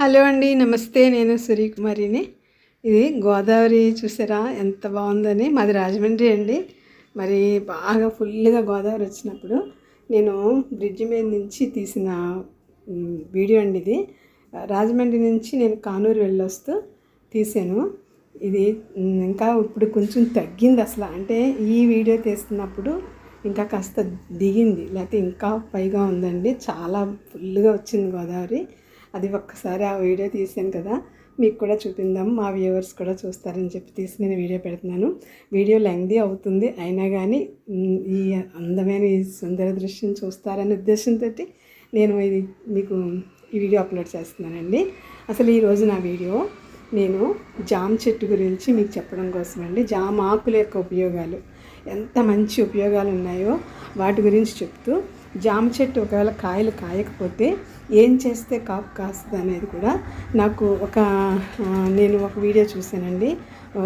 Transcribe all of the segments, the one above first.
Hello అండి నమస్తే. నేను సూర్యకుమారిని ఇది గోదావరి చూసారా? ఎంత బాగుందని. మాది రాజమండ్రి అండి. మరి బాగా ఫుల్గా గోదావరి వచ్చినప్పుడు నేను బ్రిడ్జ్ మీద నుంచి తీసిన వీడియో అండి ఇది. రాజమండ్రి నుంచి నేను కానూరు వెళ్ళొస్తూ తీసాను ఇది ఇంకా ఇప్పుడు కొంచెం తగ్గింది అసలు. అంటే ఈ వీడియో తీస్తున్నప్పుడు ఇంకా కాస్త దిగింది. లేకపోతే ఇంకా పైగా ఉందండి. చాలా ఫుల్గా వచ్చింది గోదావరి. అది ఒక్కసారి ఆ వీడియో తీసాను కదా మీకు కూడా చూపిందాం మా వ్యూవర్స్ కూడా చూస్తారని చెప్పి తీసి నేను వీడియో పెడుతున్నాను. వీడియో లెంగ్దీ అవుతుంది అయినా కానీ ఈ అందమైన ఈ సుందర దృశ్యం చూస్తారనే ఉద్దేశంతో నేను ఇది మీకు ఈ వీడియో అప్లోడ్ చేస్తున్నానండి. అసలు ఈరోజు నా వీడియో నేను జామ చెట్టు గురించి మీకు చెప్పడం కోసం అండి జామ ఆకుల యొక్క ఉపయోగాలు ఎంత మంచి ఉపయోగాలు ఉన్నాయో వాటి గురించి చెప్తూ జామ చెట్టు ఒకవేళ కాయలు కాయకపోతే ఏం చేస్తే కాపు కాస్తుంది అనేది కూడా నాకు ఒక నేను ఒక వీడియో చూశానండి.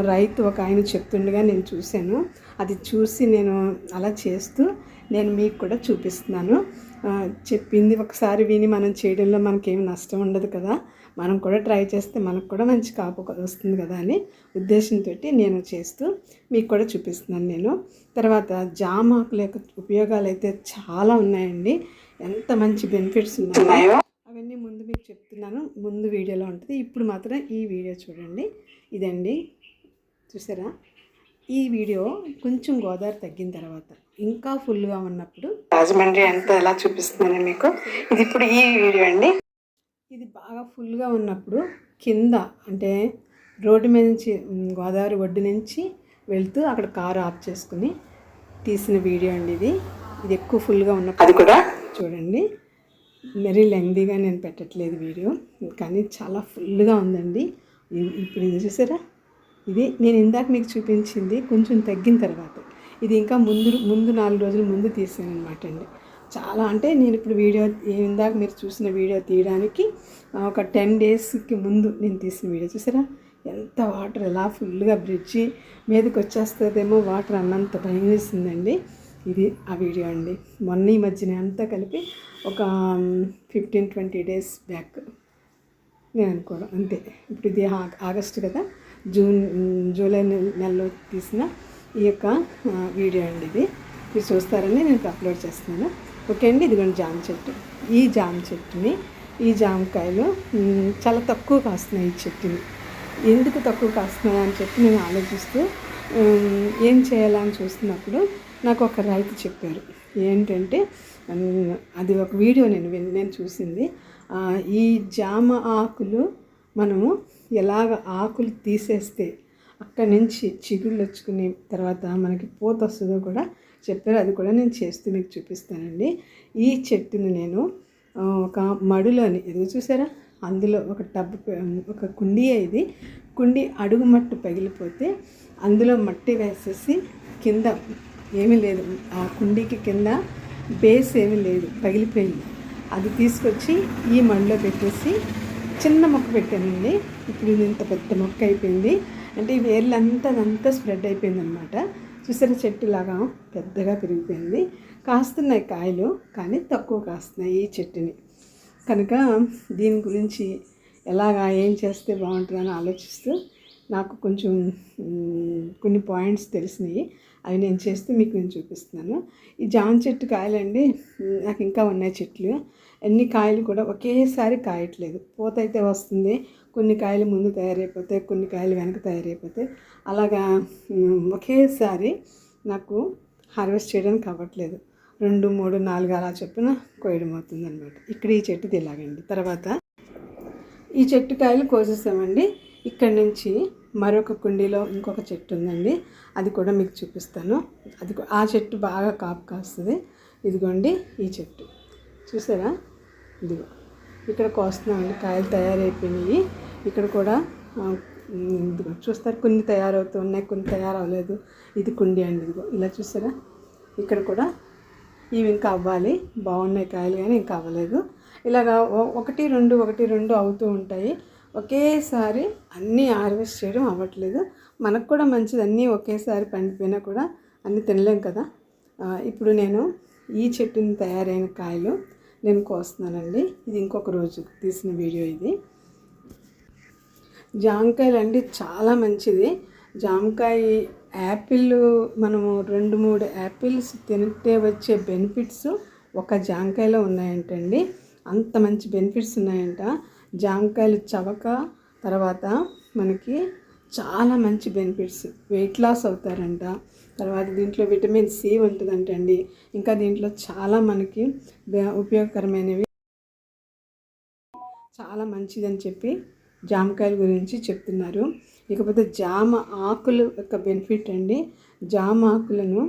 రైతు ఒక ఆయన చెప్తుండగా నేను చూశాను. అది చూసి నేను అలా చేస్తూ నేను మీకు కూడా చూపిస్తున్నాను. చెప్పింది ఒకసారి విని మనం చేయడంలో మనకేమి నష్టం ఉండదు కదా. మనం కూడా ట్రై చేస్తే మనకు కూడా మంచి కాపు వస్తుంది కదా అని ఉద్దేశంతో నేను చేస్తూ మీకు కూడా చూపిస్తున్నాను నేను. తర్వాత జామ ఆకుల యొక్క ఉపయోగాలు అయితే చాలా ఉన్నాయండి. ఎంత మంచి బెనిఫిట్స్ ఉన్నాయో అవన్నీ ముందు మీకు చెప్తున్నాను. ముందు వీడియోలో ఉంటుంది. ఇప్పుడు మాత్రం ఈ వీడియో చూడండి. ఇదండి. చూసారా? ఈ వీడియో కొంచెం గోదావరి తగ్గిన తర్వాత ఇంకా ఫుల్గా ఉన్నప్పుడు రాజమండ్రి ఎంత ఎలా చూపిస్తున్నాను మీకు? ఇది ఇప్పుడు ఈ వీడియో అండి. ఇది బాగా ఫుల్గా ఉన్నప్పుడు కింద అంటే రోడ్డు మీద నుంచి గోదావరి ఒడ్డు నుంచి వెళ్తూ అక్కడ కారు ఆఫ్ చేసుకుని తీసిన వీడియో అండి ఇది. ఇది ఎక్కువ ఫుల్గా ఉన్నప్పుడు అది కూడా చూడండి. మరీ లెంగ్దీగా నేను పెట్టట్లేదు వీడియో. కానీ చాలా ఫుల్గా ఉందండి. ఇప్పుడు ఇది చూసారా? ఇది నేను ఇందాక మీకు చూపించింది కొంచెం తగ్గిన తర్వాత. ఇది ఇంకా ముందు ముందు నాలుగు రోజుల ముందు తీసాను అనమాట అండి. చాలా అంటే నేను ఇప్పుడు వీడియో ఇందాక మీరు చూసిన వీడియో తీయడానికి ఒక టెన్ డేస్కి ముందు నేను తీసిన వీడియో. చూసారా? ఎంత వాటర్ ఎలా ఫుల్గా బ్రిడ్జి మీదకి వచ్చేస్తుందేమో వాటర్ అన్నంత భయం వేసిందండి. ఇది ఆ వీడియో అండి. మొన్న ఈ మధ్యన అంతా కలిపి ఒక ఫిఫ్టీన్ ట్వంటీ డేస్ బ్యాక్ నేను అనుకోవడం అంతే. ఇప్పుడు ఇది ఆగస్టు కదా జూన్ జూలై నెలలో తీసిన ఈ యొక్క వీడియో అండి ఇది. మీరు చూస్తారని నేను అప్లోడ్ చేస్తున్నాను. ఓకే అండి ఇదిగోండి జామ చెట్టు. ఈ జామ చెట్టుని ఈ జామకాయలు చాలా తక్కువ కాస్తున్నాయి ఈ చెట్టుని. ఎందుకు తక్కువ కాస్తున్నాయి అని చెప్పి నేను ఆలోచిస్తూ ఏం చేయాలని చూస్తున్నప్పుడు నాకు ఒక రైతు చెప్పారు. ఏంటంటే అది ఒక వీడియో నేను విన్- నేను చూసింది. ఈ జామ ఆకులు మనము ఎలాగ ఆకులు తీసేస్తే అక్కడి నుంచి చిగుళ్ళు వచ్చుకుని తర్వాత మనకి పూత వస్తుందో కూడా చెప్పారు. అది కూడా నేను చేస్తూ మీకు చూపిస్తానండి. ఈ చెట్టుని నేను ఒక మడులోని ఎదుగు చూసారా? అందులో ఒక టబ్ ఒక కుండీ ఇది. కుండీ అడుగు మట్టు పగిలిపోతే అందులో మట్టి వేసేసి కింద ఏమీ లేదు. ఆ కుండీకి కింద బేస్ ఏమీ లేదు. పగిలిపోయింది. అది తీసుకొచ్చి ఈ మడిలో పెట్టేసి చిన్న మొక్క పెట్టానండి. ఇప్పుడు ఇంత పెద్ద మొక్క అయిపోయింది. అంటే ఈ వేర్లంతా అదంతా స్ప్రెడ్ అయిపోయింది అనమాట చూసారా చెట్టు లాగా పెద్దగా పెరిగిపోయింది. కాస్తున్నాయి కాయలు కానీ తక్కువ కాస్తున్నాయి ఈ చెట్టుని. కనుక దీని గురించి ఎలాగా ఏం చేస్తే బాగుంటుందని ఆలోచిస్తూ నాకు కొంచెం కొన్ని పాయింట్స్ తెలిసినాయి. అవి నేను చేస్తే మీకు నేను చూపిస్తున్నాను. ఈ జామ చెట్టు కాయలండి నాకు ఇంకా ఉన్నాయి చెట్లు. అన్ని కాయలు కూడా ఒకేసారి కాయట్లేదు. పూత అయితే వస్తుంది. కొన్ని కాయలు ముందు తయారైపోతాయి కొన్ని కాయలు వెనక తయారైపోతాయి. అలాగా ఒకేసారి నాకు హార్వెస్ట్ చేయడానికి అవ్వట్లేదు. రెండు మూడు నాలుగు అలా చొప్పున కోయడం అవుతుంది అనమాట ఇక్కడ ఈ చెట్టుది ఇలాగండి. తర్వాత ఈ చెట్టు కాయలు కోసేసామండి. ఇక్కడి నుంచి మరొక కుండీలో ఇంకొక చెట్టు ఉందండి అది కూడా మీకు చూపిస్తాను. అది ఆ చెట్టు బాగా కాపు కాస్తుంది. ఇదిగోండి ఈ చెట్టు. చూసారా? ఇదిగో. ఇక్కడ కోస్తున్నామండి. కాయలు తయారైపోయినాయి. ఇక్కడ కూడా ఇదిగో చూస్తారు. కొన్ని తయారవుతున్నాయి కొన్ని తయారవ్వలేదు ఇది కుండీ అండి ఇదిగో. ఇలా చూసారా? ఇక్కడ కూడా ఇవి ఇంకా అవ్వాలి. బాగున్నాయి కాయలు కానీ ఇంకా అవ్వలేదు. ఇలాగా ఒకటి రెండు ఒకటి రెండు అవుతూ ఉంటాయి. ఒకేసారి అన్నీ హార్వెస్ట్ చేయడం అవ్వట్లేదు. మనకు కూడా మంచిది అన్నీ ఒకేసారి పండిపోయినా కూడా అన్నీ తినలేం కదా. ఇప్పుడు నేను ఈ చెట్టుని తయారైన కాయలు నేను కోస్తున్నానండి. ఇది ఇంకొక రోజు తీసిన వీడియో ఇది. జామకాయలు అండి చాలా మంచిది. జామకాయ యాపిల్ మనము రెండు మూడు యాపిల్స్ తింటే వచ్చే బెనిఫిట్స్ ఒక జామకాయలో ఉన్నాయంటండి. అంత మంచి బెనిఫిట్స్ ఉన్నాయంట. జామకాయలు చవక తర్వాత మనకి చాలా మంచి బెనిఫిట్స్ వెయిట్ లాస్ అవుతారంట. తర్వాత దీంట్లో విటమిన్ సి ఉంటుందంట అండి ఇంకా దీంట్లో చాలా మనకి ఉపయోగకరమైనవి. చాలా మంచిదని చెప్పి జామకాయల గురించి చెప్తున్నారు. ఇకపోతే జామ ఆకులు యొక్క బెనిఫిట్ అండి. జామ ఆకులను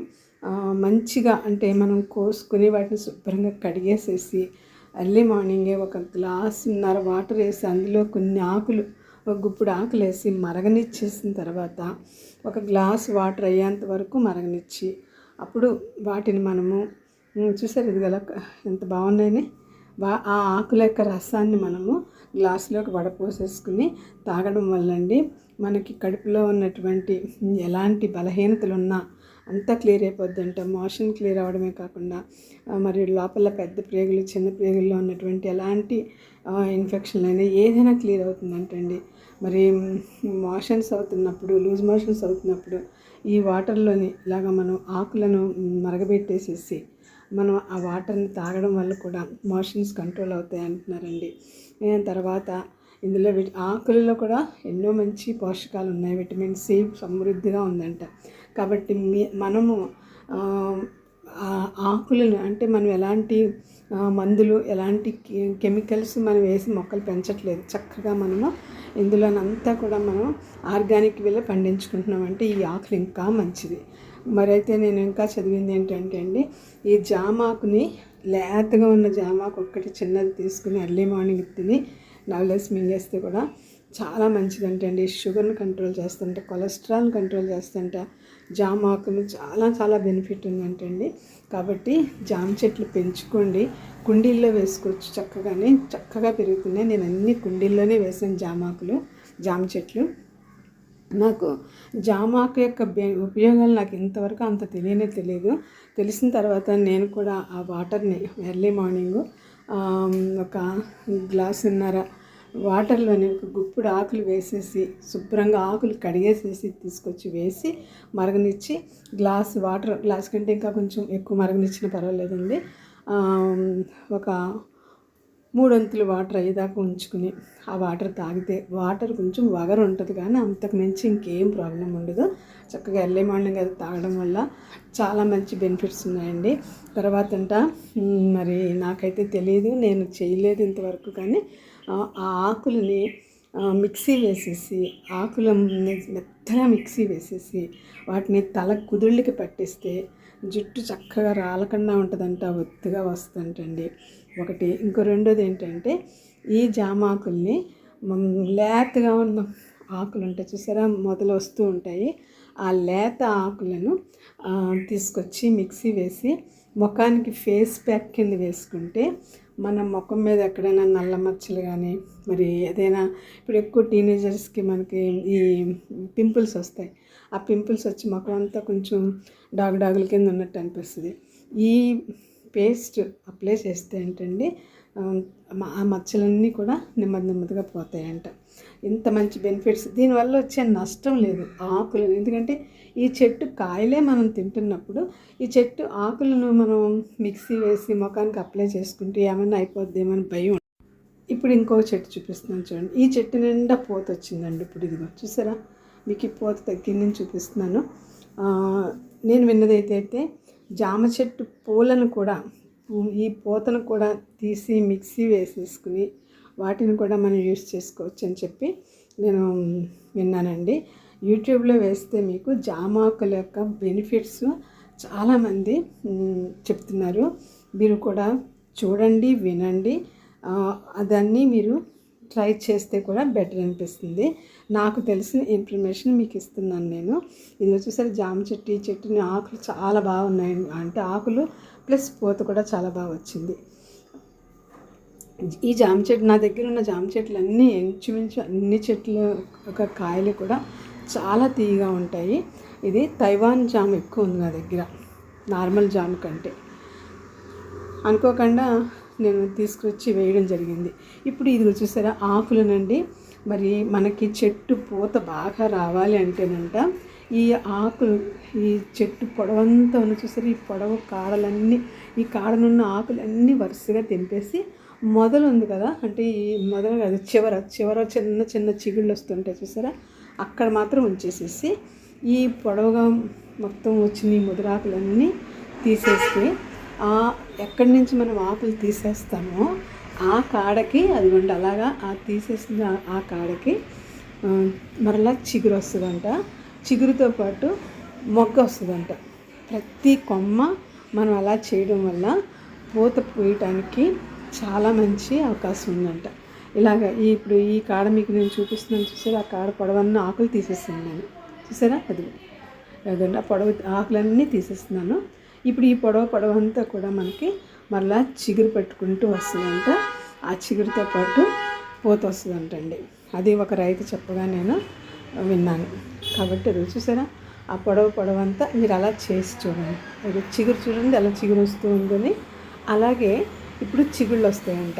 మంచిగా అంటే మనం కోసుకుని వాటిని శుభ్రంగా కడిగేసేసి ఎర్లీ మార్నింగే ఒక గ్లాసున్నర వాటర్ వేసి అందులో కొన్ని ఆకులు ఒక గుప్పుడు ఆకులు వేసి మరగనిచ్చేసిన తర్వాత ఒక గ్లాస్ వాటర్ అయ్యేంత వరకు మరగనిచ్చి అప్పుడు వాటిని మనము చూసారు ఇది గల ఎంత బాగున్నాయని? ఆ ఆకుల యొక్క రసాన్ని మనము గ్లాసులోకి వడపోసేసుకుని తాగడం వల్ల అండి మనకి కడుపులో ఉన్నటువంటి ఎలాంటి బలహీనతలు ఉన్నా అంతా క్లియర్ అయిపోద్దంట. మోషన్ క్లియర్ అవ్వడమే కాకుండా మరియు మరి లోపల పెద్ద ప్రేగులు చిన్న ప్రేగుల్లో ఉన్నటువంటి ఎలాంటి ఇన్ఫెక్షన్లు అయినా ఏదైనా క్లియర్ అవుతుందంటండి. మరి మోషన్స్ అవుతున్నప్పుడు లూజ్ మోషన్స్ అవుతున్నప్పుడు ఈ వాటర్లోని ఇలాగ మనం ఆకులను మరగబెట్టేసేసి మనం ఆ వాటర్ని తాగడం వల్ల కూడా మోషన్స్ కంట్రోల్ అవుతాయి అంటున్నారండి. తర్వాత ఇందులో విట ఆకులలో కూడా ఎన్నో మంచి పోషకాలు ఉన్నాయి. విటమిన్ సి సమృద్ధిగా ఉందంట. కాబట్టి మీ మనము ఆకులను అంటే మనం ఎలాంటి మందులు ఎలాంటి కె- కెమికల్స్ మనం వేసి మొక్కలు పెంచట్లేదు. చక్కగా మనము ఇందులోనంతా కూడా మనం ఆర్గానిక్ వేలో పండించుకుంటున్నాం. అంటే ఈ ఆకులు ఇంకా మంచిది. మరైతే నేను ఇంకా చదివింది ఏంటంటే అండి ఈ జామాకుని లేతగా ఉన్న జామాకు ఒక్కటి చిన్నది తీసుకుని ఎర్లీ మార్నింగ్ తిని నవలేసి మింగేస్తే కూడా చాలా మంచిదంటండి షుగర్ని కంట్రోల్ చేస్తుంట కొలెస్ట్రాల్ కంట్రోల్ చేస్తుంట జామ ఆకులు చాలా చాలా బెనిఫిట్ ఉందంటండి కాబట్టి జామ చెట్లు పెంచుకోండి. కుండీల్లో వేసుకోవచ్చు చక్కగానే చక్కగా పెరుగుతున్నాయి. నేను అన్ని కుండీల్లోనే వేసాను జామాకులు జామ చెట్లు. నాకు జామాకు యొక్క బె- ఉపయోగాలు నాకు ఇంతవరకు అంత తెలియనే తెలియదు. తెలిసిన తర్వాత నేను కూడా ఆ వాటర్ని ఎర్లీ మార్నింగు ఒక గ్లాసున్నర వాటర్లోని ఒక గుప్పుడు ఆకులు వేసేసి శుభ్రంగా ఆకులు కడిగేసేసి తీసుకొచ్చి వేసి మరగనిచ్చి గ్లాస్ వాటర్ గ్లాస్ కంటే ఇంకా కొంచెం ఎక్కువ మరగనిచ్చిన పర్వాలేదండి. ఒక మూడొంతులు వాటర్ అయ్యేదాకా ఉంచుకుని ఆ వాటర్ తాగితే వాటర్ కొంచెం వగరు ఉంటుంది కానీ అంతకు మించి ఇంకేం ప్రాబ్లం ఉండదు. చక్కగా ఎర్లీ మార్నింగ్ అది తాగడం వల్ల చాలా మంచి బెనిఫిట్స్ ఉన్నాయండి. తర్వాత అంట మరి నాకైతే తెలియదు నేను చేయలేదు ఇంతవరకు కానీ ఆ ఆకులని మిక్సీ వేసేసి ఆకుల మెత్తగా మిక్సీ వేసేసి వాటిని తల కుదుళ్ళకి పట్టిస్తే జుట్టు చక్కగా రాలకుండా ఉంటుందంట ఒత్తుగా వస్తుందంటండి. ఒకటి. ఇంకో రెండోది ఏంటంటే ఈ జామాకుల్ని లేతగా ఉన్న ఆకులు ఉంటాయి చూసారా? మొదలు వస్తూ ఉంటాయి. ఆ లేత ఆకులను తీసుకొచ్చి మిక్సీ వేసి ముఖానికి ఫేస్ ప్యాక్ కింద వేసుకుంటే మన ముఖం మీద ఎక్కడైనా నల్ల మచ్చలు కానీ మరి ఏదైనా ఇప్పుడు ఎక్కువ టీనేజర్స్కి మనకి ఈ పింపుల్స్ వస్తాయి. ఆ పింపుల్స్ వచ్చి ముఖం అంతా కొంచెం డాగు డాగుల కింద ఉన్నట్టు అనిపిస్తుంది. ఈ పేస్ట్ అప్లై చేస్తే ఏంటండి ఆ, మచ్చలన్నీ కూడా నెమ్మది నెమ్మదిగా పోతాయంట. ఇంత మంచి బెనిఫిట్స్. దీనివల్ల వచ్చే నష్టం లేదు. ఆకులు ఎందుకంటే ఈ చెట్టు కాయలే మనం తింటున్నప్పుడు ఈ చెట్టు ఆకులను మనం మిక్సీ వేసి ముఖానికి అప్లై చేసుకుంటే ఏమైనా అయిపోద్దేమని భయం. ఇప్పుడు ఇంకో చెట్టు చూపిస్తున్నాను చూడండి. ఈ చెట్టు నిండా పూత వచ్చిందండి ఇప్పుడు ఇదిగో. చూసారా? మీకు ఈ పూత దగ్గర నుంచి చూపిస్తున్నాను. నేను విన్నదైతే అయితే జామ చెట్టు పూలను కూడా ఈ పూతను కూడా తీసి మిక్సీ వేసేసుకుని వాటిని కూడా మనం యూస్ చేసుకోవచ్చు అని చెప్పి నేను విన్నానండి. యూట్యూబ్లో వేస్తే మీకు జామాకుల యొక్క బెనిఫిట్స్ చాలామంది చెప్తున్నారు. మీరు కూడా చూడండి వినండి. దాన్ని అదన్నీ మీరు ట్రై చేస్తే కూడా బెటర్ అనిపిస్తుంది. నాకు తెలిసిన ఇన్ఫర్మేషన్ మీకు ఇస్తున్నాను నేను. ఇది వచ్చేసరి జామ చెట్టు ఈ చెట్టుని ఆకులు చాలా బాగున్నాయి అంటే ఆకులు ప్లస్ పూత కూడా చాలా బాగా వచ్చింది. ఈ జామ చెట్టు నా దగ్గర ఉన్న జామ చెట్లు అన్నీ ఇంచుమించు అన్ని చెట్ల యొక్క కాయలు కూడా చాలా తీయగా ఉంటాయి. ఇది తైవాన్ జామ ఎక్కువ ఉంది నా దగ్గర నార్మల్ జామ కంటే. అనుకోకుండా నేను తీసుకొచ్చి వేయడం జరిగింది. ఇప్పుడు ఇది చూసారా ఆకులనండి. మరి మనకి చెట్టు పూత బాగా రావాలి అంటేనంట ఈ ఆకులు ఈ చెట్టు పొడవంతా ఉన్న చూసారు ఈ పొడవు కాడలన్నీ ఈ కాడనున్న ఆకులన్నీ వరుసగా తెంపేసి మొదలు ఉంది కదా అంటే ఈ మొదలు కాదు చివర చివర చిన్న చిన్న చిగుళ్ళు వస్తుంటాయి చూసారా అక్కడ మాత్రం ఉంచేసేసి ఈ పొడవుగా మొత్తం వచ్చిన ఈ ముదిరాకులన్నీ తీసేస్తే ఎక్కడి నుంచి మనం ఆకులు తీసేస్తామో ఆ కాడకి అదిగోండి అలాగా ఆ తీసేసిన ఆ కాడకి మరలా చిగురు వస్తుందంట. చిగురుతో పాటు మొగ్గ వస్తుందంట. ప్రతి కొమ్మ మనం అలా చేయడం వల్ల పూత పూయటానికి చాలా మంచి అవకాశం ఉందంట. ఇలాగ ఈ ఇప్పుడు ఈ కాడ మీకు నేను చూపిస్తున్నాను చూసారా? ఆ కాడ పొడవన్న ఆకులు తీసేస్తున్నాను. చూసారా? అది అదండి ఆ పొడవ ఆకులన్నీ తీసేస్తున్నాను. ఇప్పుడు ఈ పొడవ పొడవ అంతా కూడా మనకి మళ్ళా చిగురు పెట్టుకుంటూ వస్తుందంట. ఆ చిగురుతో పాటు పూత వస్తుందంటండి. అది ఒక రైతు చెప్పగా నేను విన్నాను. కాబట్టి అది చూసారా? ఆ పొడవ పొడవ అంతా మీరు అలా చేసి చూడండి. అది చిగురు చూడండి అలా చిగురు వస్తూ ఉందని అలాగే ఇప్పుడు చిగుళ్ళు వస్తాయంట.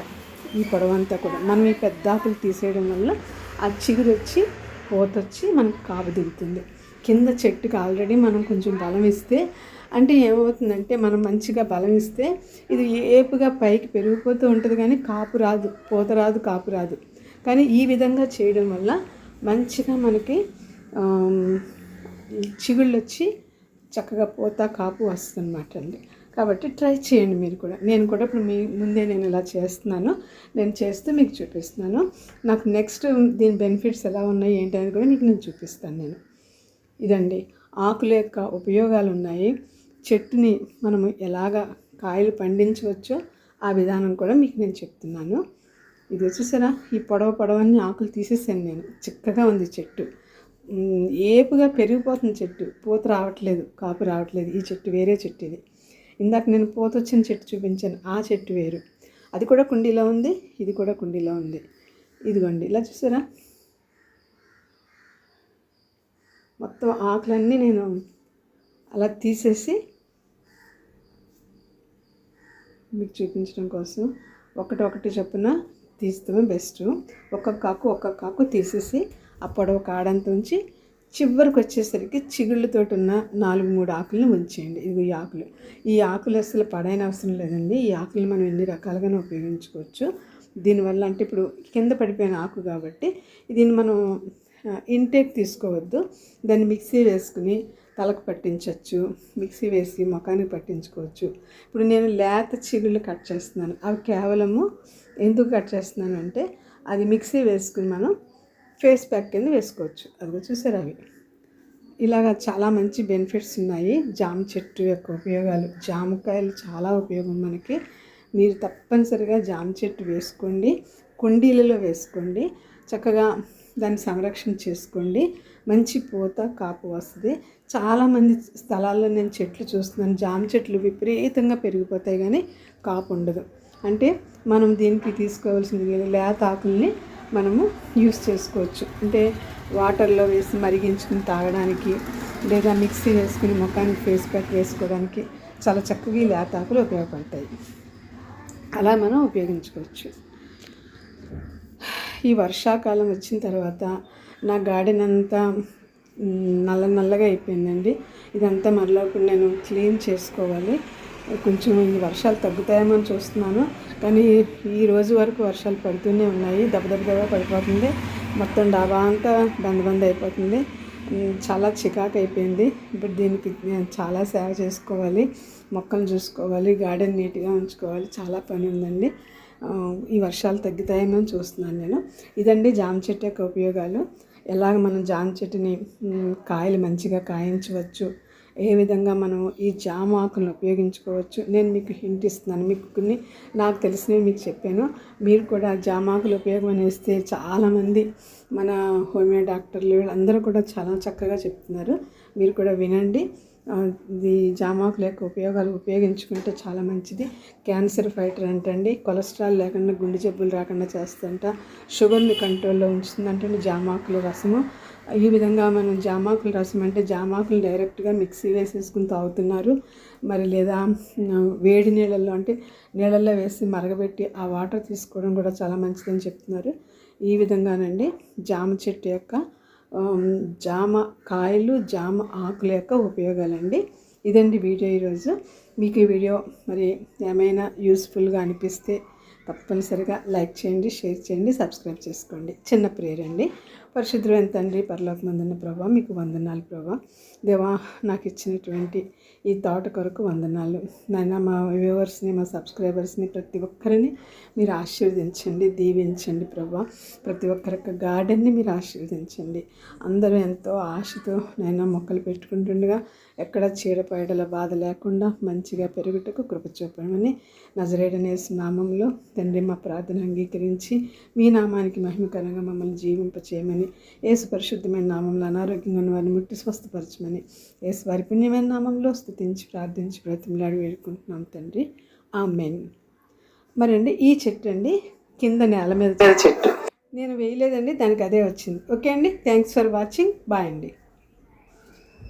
ఈ పొడవంతా కూడా. మనం ఈ పెద్ద ఆకులు తీసేయడం వల్ల ఆ చిగురు వచ్చి పోతొచ్చి వచ్చి మనకు కాపు దిగుతుంది. కింద చెట్టుకి ఆల్రెడీ మనం కొంచెం బలం ఇస్తే అంటే ఏమవుతుందంటే మనం మంచిగా బలం ఇస్తే ఇది ఏపుగా పైకి పెరిగిపోతూ ఉంటుంది కానీ కాపు రాదు పూత రాదు కాపు రాదు. కానీ ఈ విధంగా చేయడం వల్ల మంచిగా మనకి చిగుళ్ళు వచ్చి చక్కగా పూత కాపు వస్తుందన్నమాట అండి. కాబట్టి ట్రై చేయండి మీరు కూడా. నేను కూడా ఇప్పుడు మీ ముందే నేను ఇలా చేస్తున్నాను. నేను చేస్తూ మీకు చూపిస్తున్నాను. నాకు నెక్స్ట్ దీని బెనిఫిట్స్ ఎలా ఉన్నాయి ఏంటి అనేది కూడా మీకు నేను చూపిస్తాను నేను. ఇదండి ఆకుల యొక్క ఉపయోగాలు ఉన్నాయి. చెట్టుని మనము ఎలాగ కాయలు పండించవచ్చో ఆ విధానం కూడా మీకు నేను చెప్తున్నాను. ఇది వచ్చేసరా ఈ పొడవ పొడవన్నీ ఆకులు తీసేసాను నేను. చిక్కగా ఉంది చెట్టు. ఏపుగా పెరిగిపోతుంది చెట్టు. పూత రావట్లేదు కాపు రావట్లేదు. ఈ చెట్టు వేరే చెట్టు ఇది. ఇందాక నేను పూత వచ్చిన చెట్టు చూపించాను. ఆ చెట్టు వేరు. అది కూడా కుండీలో ఉంది ఇది కూడా కుండీలో ఉంది. ఇదిగోండి. ఇలా చూసారా? మొత్తం ఆకులన్నీ నేను అలా తీసేసి మీకు చూపించడం కోసం ఒకటి ఒకటి చొప్పున తీస్తామే బెస్ట్ ఒక్కొక్క కాకు ఒక్కొక్క కాకు తీసేసి ఆ పొడవు కాడంత ఉంచి చివరికి వచ్చేసరికి చిగుళ్ళతోటి ఉన్న నాలుగు మూడు ఆకులను ఉంచేయండి ఇది ఈ ఆకులు. ఈ ఆకులు అసలు పడైన అవసరం లేదండి. ఈ ఆకులు మనం ఎన్ని రకాలుగానే ఉపయోగించుకోవచ్చు. దీనివల్ల అంటే ఇప్పుడు కింద పడిపోయిన ఆకు కాబట్టి దీన్ని మనం ఇంటేక్ తీసుకోవద్దు. దాన్ని మిక్సీ వేసుకుని తలకు పట్టించవచ్చు మిక్సీ వేసి ముఖానికి పట్టించుకోవచ్చు. ఇప్పుడు నేను లేత చిగుళ్ళు కట్ చేస్తున్నాను. అవి కేవలము ఎందుకు కట్ చేస్తున్నాను అంటే అది మిక్సీ వేసుకుని మనం ఫేస్ ప్యాక్ కింద వేసుకోవచ్చు. అది చూసారు అవి? ఇలాగ చాలా మంచి బెనిఫిట్స్ ఉన్నాయి. జామ చెట్టు యొక్క ఉపయోగాలు. జామకాయలు చాలా ఉపయోగం మనకి. మీరు తప్పనిసరిగా జామ చెట్టు వేసుకోండి. కుండీలలో వేసుకోండి. చక్కగా దాన్ని సంరక్షణ చేసుకోండి. మంచి పూత కాపు వస్తుంది. చాలామంది స్థలాల్లో నేను చెట్లు చూస్తున్నాను. జామ చెట్లు విపరీతంగా పెరిగిపోతాయి కానీ కాపు ఉండదు. అంటే మనం దీనికి తీసుకోవాల్సింది లేత ఆకుల్ని మనము యూస్ చేసుకోవచ్చు. అంటే వాటర్లో వేసి మరిగించుకుని తాగడానికి లేదా మిక్సీ వేసుకుని ముఖానికి ఫేస్ ప్యాక్ వేసుకోవడానికి చాలా చక్కగా ఈ లేత ఆకులు ఉపయోగపడతాయి. అలా మనం ఉపయోగించుకోవచ్చు. ఈ వర్షాకాలం వచ్చిన తర్వాత నా గార్డెన్ అంతా నల్ల నల్లగా అయిపోయిందండి. ఇదంతా మరలా ఇప్పుడు నేను క్లీన్ చేసుకోవాలి. కొంచెం ఈ వర్షాలు తగ్గుతాయేమని చూస్తున్నాను. కానీ ఈ రోజు వరకు వర్షాలు పడుతూనే ఉన్నాయి. దెబ్బదెబ్బగా పడిపోతుంది. మొత్తం డాబా అంతా బంద్ బంద్ అయిపోతుంది. చాలా చికాకు అయిపోయింది. ఇప్పుడు దీనికి నేను చాలా సేవ చేసుకోవాలి. మొక్కలు చూసుకోవాలి. గార్డెన్ నీట్గా ఉంచుకోవాలి. చాలా పని ఉందండి. ఈ వర్షాలు తగ్గుతాయేమో చూస్తున్నాను నేను. ఇదండి జామ చెట్టు యొక్క ఉపయోగాలు. ఎలాగ మనం జామ చెట్టుని కాయలు మంచిగా కాయించవచ్చు ఏ విధంగా మనం ఈ జామ ఆకులను ఉపయోగించుకోవచ్చు నేను మీకు హింట్ ఇస్తున్నాను. మీకు కొన్ని నాకు తెలిసినవి మీకు చెప్పాను. మీరు కూడా జామ ఆకులు ఉపయోగం అనేస్తే చాలామంది మన హోమియో డాక్టర్లు వీళ్ళందరూ కూడా చాలా చక్కగా చెప్తున్నారు. మీరు కూడా వినండి. ఇది జామాకుల యొక్క ఉపయోగాలు ఉపయోగించుకుంటే చాలా మంచిది. క్యాన్సర్ ఫైటర్ అంటండి కొలెస్ట్రాల్ లేకుండా గుండె జబ్బులు రాకుండా చేస్తుంట. షుగర్ని కంట్రోల్లో ఉంచుతుందంటే జామాకుల రసము. ఈ విధంగా మనం జామాకుల రసం అంటే జామాకులు డైరెక్ట్గా మిక్సీ వేసేసుకుని తాగుతున్నారు. మరి లేదా వేడి నీళ్ళల్లో అంటే నీళ్ళల్లో వేసి మరగబెట్టి ఆ వాటర్ తీసుకోవడం కూడా చాలా మంచిదని చెప్తున్నారు. ఈ విధంగానండి జామ చెట్టు యొక్క జామ కాయలు జామ ఆకుల యొక్క ఉపయోగాలండి. ఇదండి వీడియో ఈరోజు. మీకు ఈ వీడియో మరి ఏమైనా యూస్ఫుల్గా అనిపిస్తే తప్పనిసరిగా లైక్ చేయండి షేర్ చేయండి సబ్స్క్రైబ్ చేసుకోండి. చిన్న ప్రేయర్ అండి. పరిశుద్ధమైన తండ్రి పరలోకమందున్న ప్రభా మీకు వందనాలు ప్రభా. దేవా నాకు ఇచ్చినటువంటి ఈ థాట్ కొరకు వందనాలు. నాయన మా వ్యూవర్స్ని మా సబ్స్క్రైబర్స్ని ప్రతి ఒక్కరిని మీరు ఆశీర్వదించండి దీవించండి ప్రభా. ప్రతి ఒక్కరి యొక్క గార్డెన్ని మీరు ఆశీర్వదించండి. అందరూ ఎంతో ఆశతో నైనా మొక్కలు పెట్టుకుంటుండగా ఎక్కడ చీడపైడల బాధ లేకుండా మంచిగా పెరుగుటకు కృప చూపమని నజరేడనే నామంలో తండ్రి మా ప్రార్థన అంగీకరించి మీ నామానికి మహిమకరంగా మమ్మల్ని జీవింపచేయమని ఏసు పరిశుద్ధమైన నామంలో అనారోగ్యంగా ఉన్న వారిని ముట్టి స్వస్థపరచమని ఏసు వారి పుణ్యమైన నామంలో స్తుతించి ప్రార్థించి బ్రతిమలాడి వేడుకుంటున్నాం తండ్రి. ఆమెన్. మరండి ఈ చెట్టు అండి కింద నేల మీద చెట్టు. నేను వేయలేదండి దానికి అదే వచ్చింది. ఓకే అండి థ్యాంక్స్ ఫర్ వాచింగ్. బాయ్ అండి.